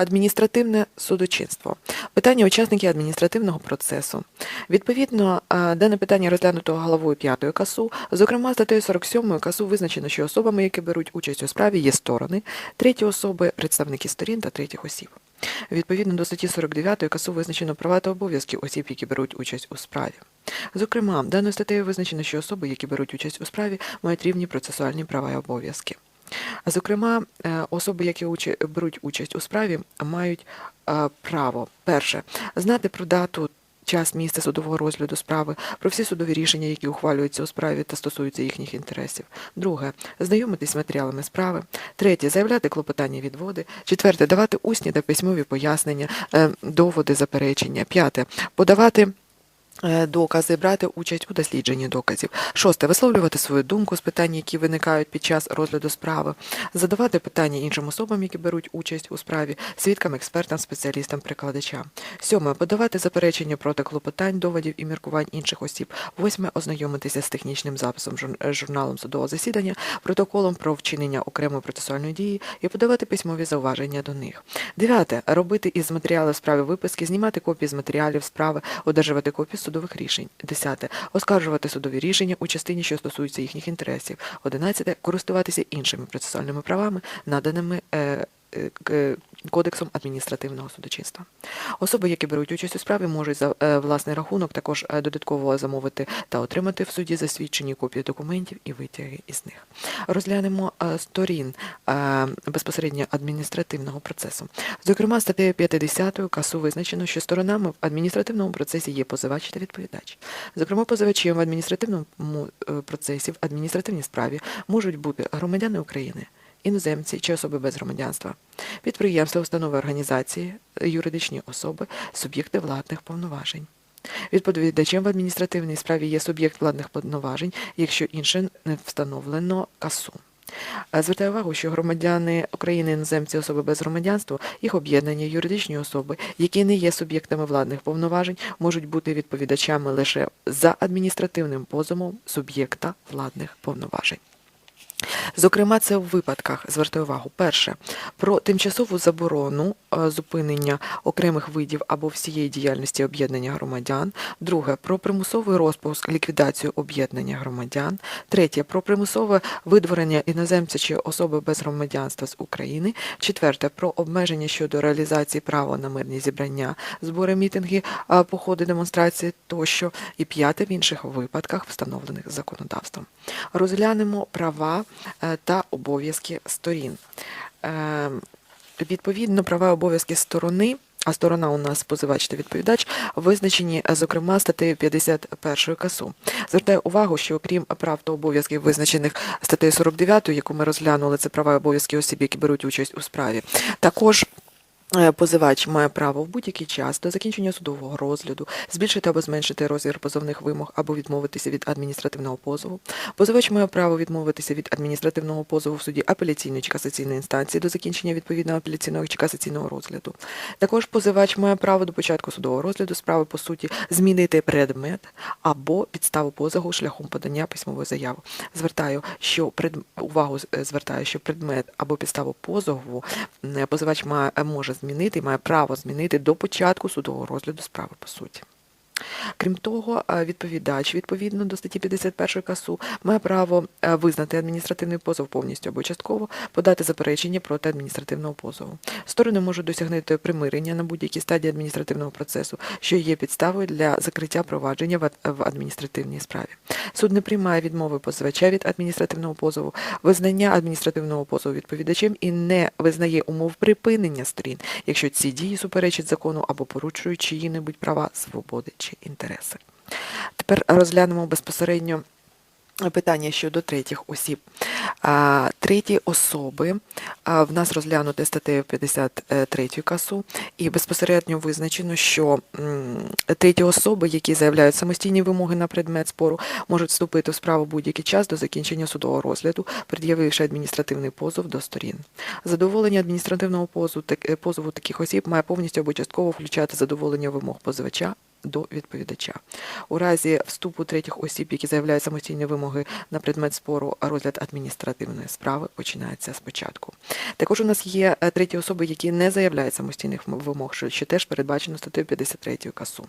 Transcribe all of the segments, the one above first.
Адміністративне судочинство. Питання учасників адміністративного процесу. Відповідно, е, дане питання розглянуто головою 5 КАСУ. Зокрема, статтею 47 КАСУ визначено, що особами, які беруть участь у справі, є сторони, треті особи, представники сторін та третіх осіб. Відповідно до статті 49 КАСУ визначено права та обов'язки осіб, які беруть участь у справі. Зокрема, даною статтею визначено, що особи, які беруть участь у справі, мають рівні процесуальні права і обов'язки. Зокрема, е, особи, які беруть участь у справі, мають е, право перше знати про дату. Час місце судового розгляду справи, про всі судові рішення, які ухвалюються у справі та стосуються їхніх інтересів. Друге знайомитись з матеріалами справи. Третє заявляти клопотання відводи. Четверте давати усні та письмові пояснення, е, доводи, заперечення. П'яте подавати. Е, Докази, брати участь у дослідженні доказів. Шосте висловлювати свою думку з питань, які виникають під час розгляду справи, задавати питання іншим особам, які беруть участь у справі, свідкам, експертам, спеціалістам, прикладачам. Сьоме подавати заперечення проти клопотань, доводів і міркувань інших осіб. Восьме ознайомитися з технічним записом е, журналом судового засідання, протоколом про вчинення окремої процесуальної дії і подавати письмові зауваження до них. Дев'яте робити із матеріалів справи виписки, знімати копії з матеріалів справи, одержувати копії судових рішень. Десяте оскаржувати судові рішення у частині, що стосується їхніх інтересів. Одинадцяте користуватися іншими процесуальними правами, наданими. е, Кодексом адміністративного судочинства. Особи, які беруть участь у справі, можуть за е, власний рахунок також е, додатково замовити та отримати в суді засвідчені копії документів і витяги із них. Розглянемо е, сторін безпосередньо адміністративного процесу. Зокрема, статтею 50 КАСУ визначено, що сторонами в адміністративному процесі є позивач та відповідач. Зокрема, позивачем в адміністративному процесі в адміністративній справі можуть бути громадяни України. Іноземці чи особи без громадянства, підприємства, установи організації, юридичні особи, суб'єкти владних повноважень. Відповідачем в адміністративній справі є суб'єкт владних повноважень, якщо інше не встановлено КАСУ. Звертаю увагу, що громадяни України, іноземці, особи без громадянства, їх об'єднання, юридичні особи, які не є суб'єктами владних повноважень, можуть бути відповідачами лише за адміністративним позовом суб'єкта владних повноважень. Зокрема, це в випадках, звертаю увагу, перше, про тимчасову заборону е, зупинення окремих видів або всієї діяльності об'єднання громадян. Друге, про примусовий розпуск, ліквідацію об'єднання громадян. Третє, про примусове видворення іноземця чи особи без громадянства з України. Четверте, про обмеження щодо реалізації права на мирні зібрання, збори, мітинги, е, походи, демонстрації тощо. І п'яте, в інших випадках, встановлених законодавством. Розглянемо права та обов'язки сторін. Е, Відповідно, права і обов'язки сторони, а сторона у нас позивач та відповідач, визначені, е, зокрема, статтею 51 КАСУ. Звертаю увагу, що окрім прав та обов'язків, визначених статтею 49, яку ми розглянули, це права і обов'язки осіб, які беруть участь у справі, також Е, Позивач має право в будь-який час до закінчення судового розгляду збільшити або зменшити розмір позовних вимог або відмовитися від адміністративного позову. Позивач має право відмовитися від адміністративного позову в суді апеляційної чи касаційної інстанції до закінчення відповідного апеляційного чи касаційного розгляду. Також позивач має право до початку судового розгляду справи по суті змінити предмет або підставу позову шляхом подання письмової заяви. Звертаю, що пред... увагу е, звертаю, що предмет або підставу позову е, позивач має може змінити, має право змінити до початку судового розгляду справи по суті. Крім того, е, відповідач відповідно до статті 51 КАСУ має право е, визнати адміністративний позов повністю або частково, подати заперечення проти адміністративного позову. Сторони можуть досягнути примирення на будь-якій стадії адміністративного процесу, що є підставою для закриття провадження в адміністративній справі. Суд не приймає відмови позивача від адміністративного позову, визнання адміністративного позову відповідачем і не визнає умов припинення сторін, якщо ці дії суперечать закону або порушують чиї-небудь права, свободи чи інтереси. Тепер розглянемо безпосередньо питання щодо третіх осіб. Треті особи в нас розглянуте статтею 53 КАСУ, і безпосередньо визначено, що треті особи, які заявляють самостійні вимоги на предмет спору, можуть вступити в справу будь-який час до закінчення судового розгляду, пред'явивши адміністративний позов до сторін. Задоволення адміністративного позову, е, позову таких осіб має повністю або частково включати задоволення вимог позивача до відповідача. У разі вступу третіх осіб, які заявляють самостійні вимоги на предмет спору, розгляд адміністративної справи починається спочатку. Також у нас є е, треті особи, які не заявляють самостійних вимог, що, теж передбачено статтею 53 КАСУ.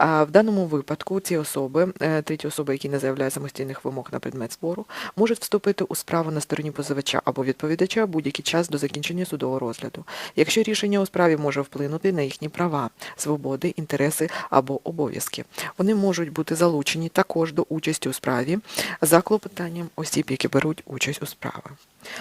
В даному випадку ці особи, е, треті особи, які не заявляють самостійних вимог на предмет спору, можуть вступити у справу на стороні позивача або відповідача будь-який час до закінчення судового розгляду, якщо рішення у справі може вплинути на їхні права, свободи, інтереси або обов'язки. Вони можуть бути залучені також до участі у справі за клопотанням осіб, які беруть участь у справі.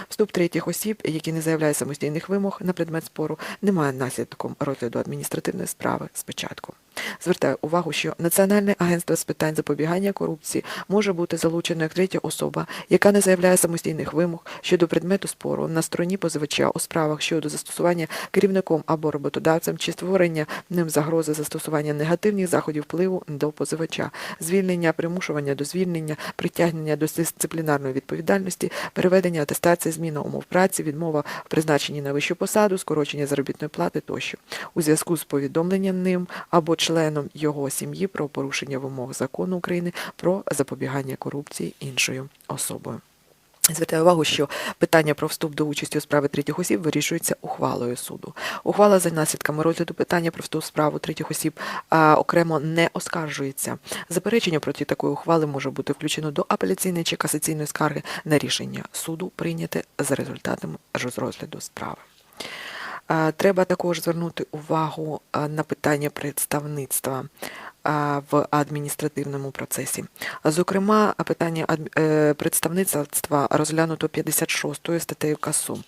Вступ третіх осіб, які не заявляють самостійних вимог на предмет спору, не має наслідком розгляду адміністративної справи спочатку. Звертаю увагу, що Національне агентство з питань запобігання корупції може бути залучено як третя особа, яка не заявляє самостійних вимог щодо предмету спору на стороні позивача у справах щодо застосування керівником або роботодавцем чи створення ним загрози застосування негативних заходів впливу до позивача, звільнення, примушування до звільнення, притягнення до дисциплінарної відповідальності, переведення атестації, зміна умов праці, відмова в призначенні на вищу посаду, скорочення заробітної плати тощо у зв'язку з повідомленням ним або членом його сім'ї про порушення вимог закону України про запобігання корупції іншою особою. Звертаю увагу, що питання про вступ до участі у справі третіх осіб вирішується ухвалою суду. Ухвала за наслідками розгляду питання про вступ справу третіх осіб окремо не оскаржується. Заперечення проти такої ухвали може бути включено до апеляційної чи касаційної скарги на рішення суду, прийняте за результатами розгляду справи. Треба також звернути увагу на питання представництва в адміністративному процесі. Зокрема, питання е, представництва розглянуто 56 статтею КАСУ.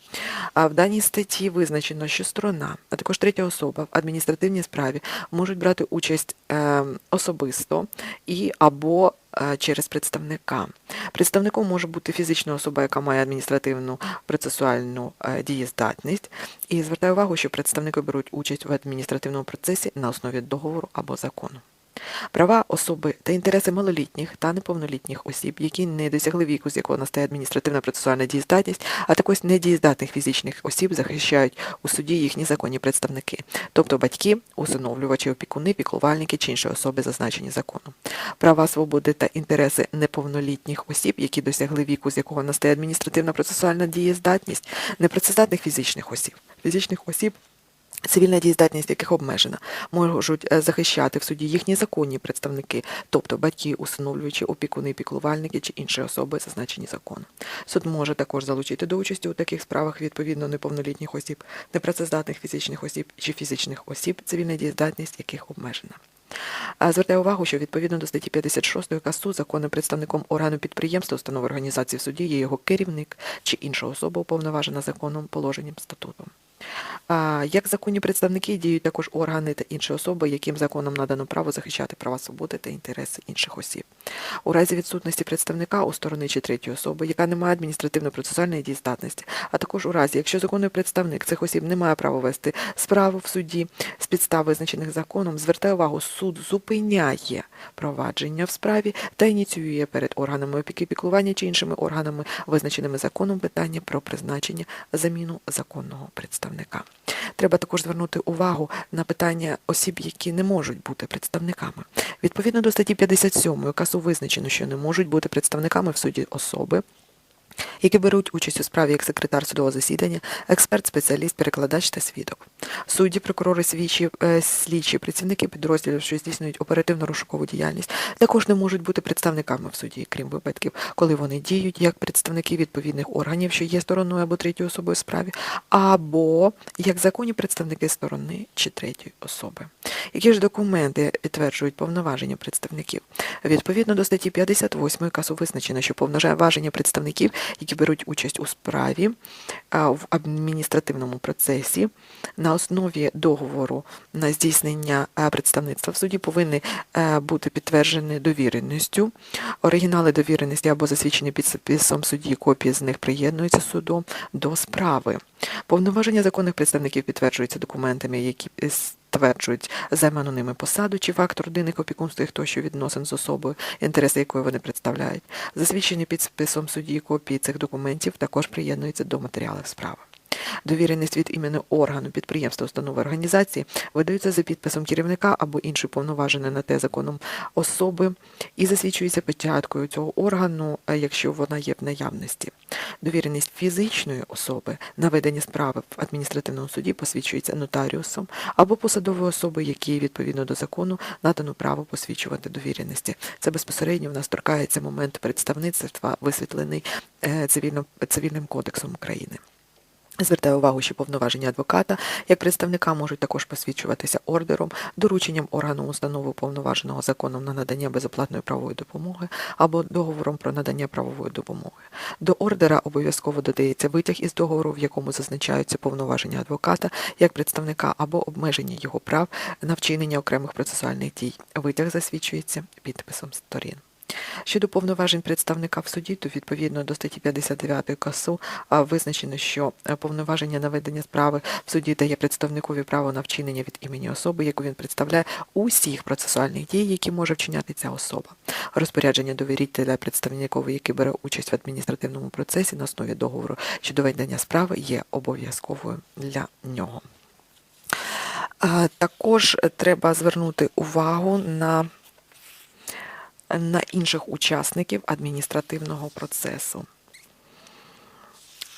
В даній статті визначено, що сторона, а також третя особа в адміністративній справі можуть брати участь е, особисто і або через представника. Представником може бути фізична особа, яка має адміністративну процесуальну е, дієздатність. І звертаю увагу, що представники беруть участь в адміністративному процесі на основі договору або закону. Права особи та інтереси малолітніх та неповнолітніх осіб, які не досягли віку, з якого настає адміністративна процесуальна дієздатність, а також недієздатних фізичних осіб захищають у суді їхні законні представники, тобто батьки, усиновлювачі, опікуни, піклувальники чи інші особи, зазначені законом. Права свободи та інтереси неповнолітніх осіб, які досягли віку, з якого настає адміністративна процесуальна дієздатність, непрацездатних фізичних осіб, фізичних осіб. Цивільна дієздатність яких обмежена, можуть е, захищати в суді їхні законні представники, тобто батьки, усиновлювачі, опікуни, піклувальники чи інші особи, зазначені законом. Суд може також залучити до участі у таких справах відповідно неповнолітніх осіб, непрацездатних фізичних осіб чи фізичних осіб, цивільна дієздатність яких обмежена. А Звертаю увагу, що відповідно до статті 56 КАСУ законним представником органу підприємства, установи організації в суді є його керівник чи інша особа, уповноважена законом, положенням, статутом. Як законні представники діють також органи та інші особи, яким законом надано право захищати права свободи та інтереси інших осіб. У разі відсутності представника у сторони чи третьої особи, яка не має адміністративно-процесуальної дієздатності, а також у разі, якщо законний представник цих осіб не має права вести справу в суді з підстав, визначених законом, звертає увагу, суд зупиняє провадження в справі та ініціює перед органами опіки піклування чи іншими органами, визначеними законом питання про призначення заміну законного представника. Треба також звернути увагу на питання осіб, які не можуть бути представниками. Відповідно до статті 57 КАСУ визначено, що не можуть бути представниками в суді особи, які беруть участь у справі як секретар судового засідання, експерт, спеціаліст, перекладач та свідок. Судді, прокурори, свідчі, е, слідчі, працівники підрозділів, що здійснюють оперативно-розшукову діяльність, також не можуть бути представниками в суді, крім випадків, коли вони діють як представники відповідних органів, що є стороною або третьою особою в справі, або як законні представники сторони чи третьої особи. Які ж документи підтверджують повноваження представників? Відповідно до статті 58 КАСу визначено, що повноваження представників, які беруть участь у справі в адміністративному процесі на основі договору на здійснення представництва в суді повинні е, бути підтверджені довіреністю. Оригінали довіреності або засвідчені підписом судді, копії з них приєднуються судом до справи. Повноваження законних представників підтверджуються документами, які стверджують займану ними посаду чи факт родинних опікунства їх тощо відносин з особою, інтереси якої вони представляють. Засвідчені підписом судді копії цих документів також приєднуються до матеріалів справи. Довіреність від імені органу, підприємства, установи організації видаються за підписом керівника або іншої повноваженої на те законом особи і засвідчується печаткою цього органу, е, якщо вона є в наявності. Довіреність фізичної особи на ведення справи в адміністративному суді посвідчується нотаріусом або посадовою особою, якій відповідно до закону надано право посвідчувати довіреності. Це безпосередньо в нас торкається момент представництва, висвітлений е, цивільним кодексом України. Звертаю увагу, що повноваження адвоката як представника можуть також посвідчуватися ордером, дорученням органу установи уповноваженого законом на надання безоплатної правової допомоги або договором про надання правової допомоги. До ордера обов'язково додається витяг із договору, в якому зазначаються повноваження адвоката як представника або обмеження його прав на вчинення окремих процесуальних дій. Витяг засвідчується підписом сторін. Щодо повноважень представника в суді, то відповідно до статті 59 КАСУ визначено, що е, повноваження на ведення справи в суді дає представникові право на вчинення від імені особи, яку він представляє усіх процесуальних дій, які може вчиняти ця особа. Розпорядження довірителя представникові, який бере участь в адміністративному процесі на основі договору щодо ведення справи, є обов'язковою для нього. Також треба звернути увагу на на інших учасників адміністративного процесу.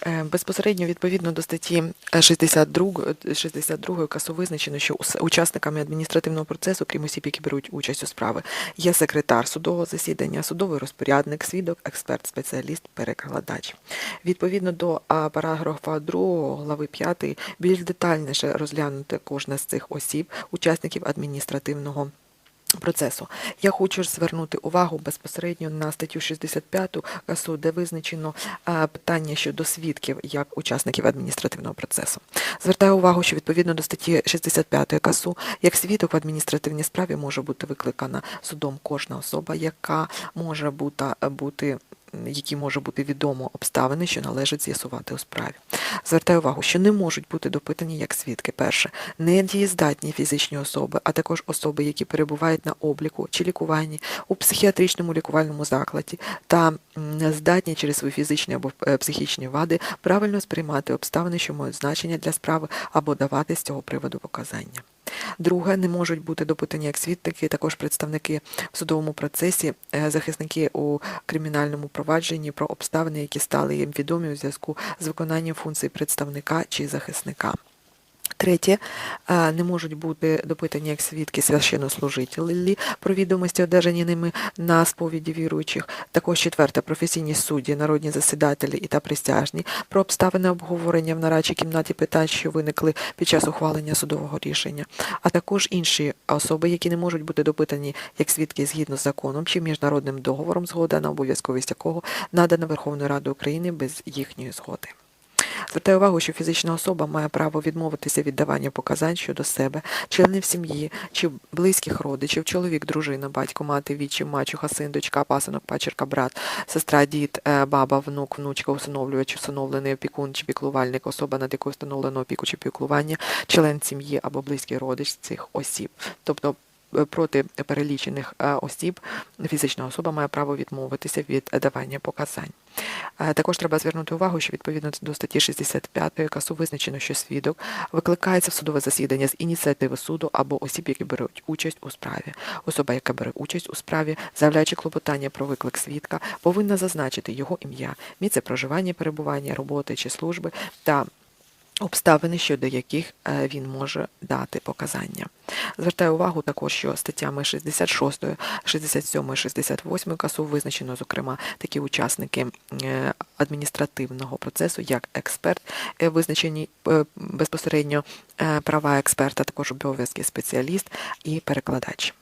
Е, Безпосередньо відповідно до статті 62, 62 КАСу визначено, що учасниками адміністративного процесу, крім осіб, які беруть участь у справи, є секретар судового засідання, судовий розпорядник, свідок, експерт, спеціаліст, перекладач. Відповідно до параграфа 2 глави 5 більш детальніше розглянути кожне з цих осіб, учасників адміністративного процесу. Я хочу звернути увагу безпосередньо на статтю 65 КАСУ, де визначено е, питання щодо свідків як учасників адміністративного процесу. Звертаю увагу, що відповідно до статті 65 КАСУ, як свідок в адміністративній справі може бути викликана судом кожна особа, яка може бути, бути які може бути відомо обставини, що належить з'ясувати у справі. Звертаю увагу, що не можуть бути допитані як свідки. Перше, недієздатні фізичні особи, а також особи, які перебувають на обліку чи лікуванні у психіатричному лікувальному закладі та здатні через свої фізичні або е, психічні вади правильно сприймати обставини, що мають значення для справи, або давати з цього приводу показання. Друге, не можуть бути допитані як свідки, також представники в судовому процесі, е, захисники у кримінальному провадженні про обставини, які стали їм відомі у зв'язку з виконанням функцій представника чи захисника. Третє, не можуть бути допитані як свідки священнослужителі про відомості, одержані ними на сповіді віруючих. Також четверте, професійні судді, народні засідателі і та присяжні про обставини обговорення в нарадчій кімнаті питань, що виникли під час ухвалення судового рішення, а також інші особи, які не можуть бути допитані як свідки згідно з законом чи міжнародним договором, згода на обов'язковість якого надана Верховною Радою України без їхньої згоди. Звертаю увагу, що фізична особа має право відмовитися від давання показань щодо себе, членів сім'ї чи близьких родичів, чоловік, дружина, батько, мати, вічим, мачуха, син, дочка, пасинок, пачерка, брат, сестра, дід, е, баба, внук, внучка, усиновлювач, усиновлений опікун чи піклувальник, особа, над якою встановлено опіку чи піклування, член сім'ї або близький родич цих осіб. Тобто е, проти перелічених е, осіб фізична особа має право відмовитися від давання показань. Е, Також треба звернути увагу, що відповідно до статті 65 КАСУ визначено, що свідок викликається в судове засідання з ініціативи суду або осіб, які беруть участь у справі. Особа, яка бере участь у справі, заявляючи клопотання про виклик свідка, повинна зазначити його ім'я, місце проживання, перебування, роботи чи служби та обставини, щодо яких е, він може дати показання. Звертаю увагу також, що статтями 66, 67, 68 КАСУ визначено, зокрема, такі учасники е, адміністративного процесу, як експерт, е, визначені безпосередньо права експерта, також обов'язки спеціаліст і перекладач.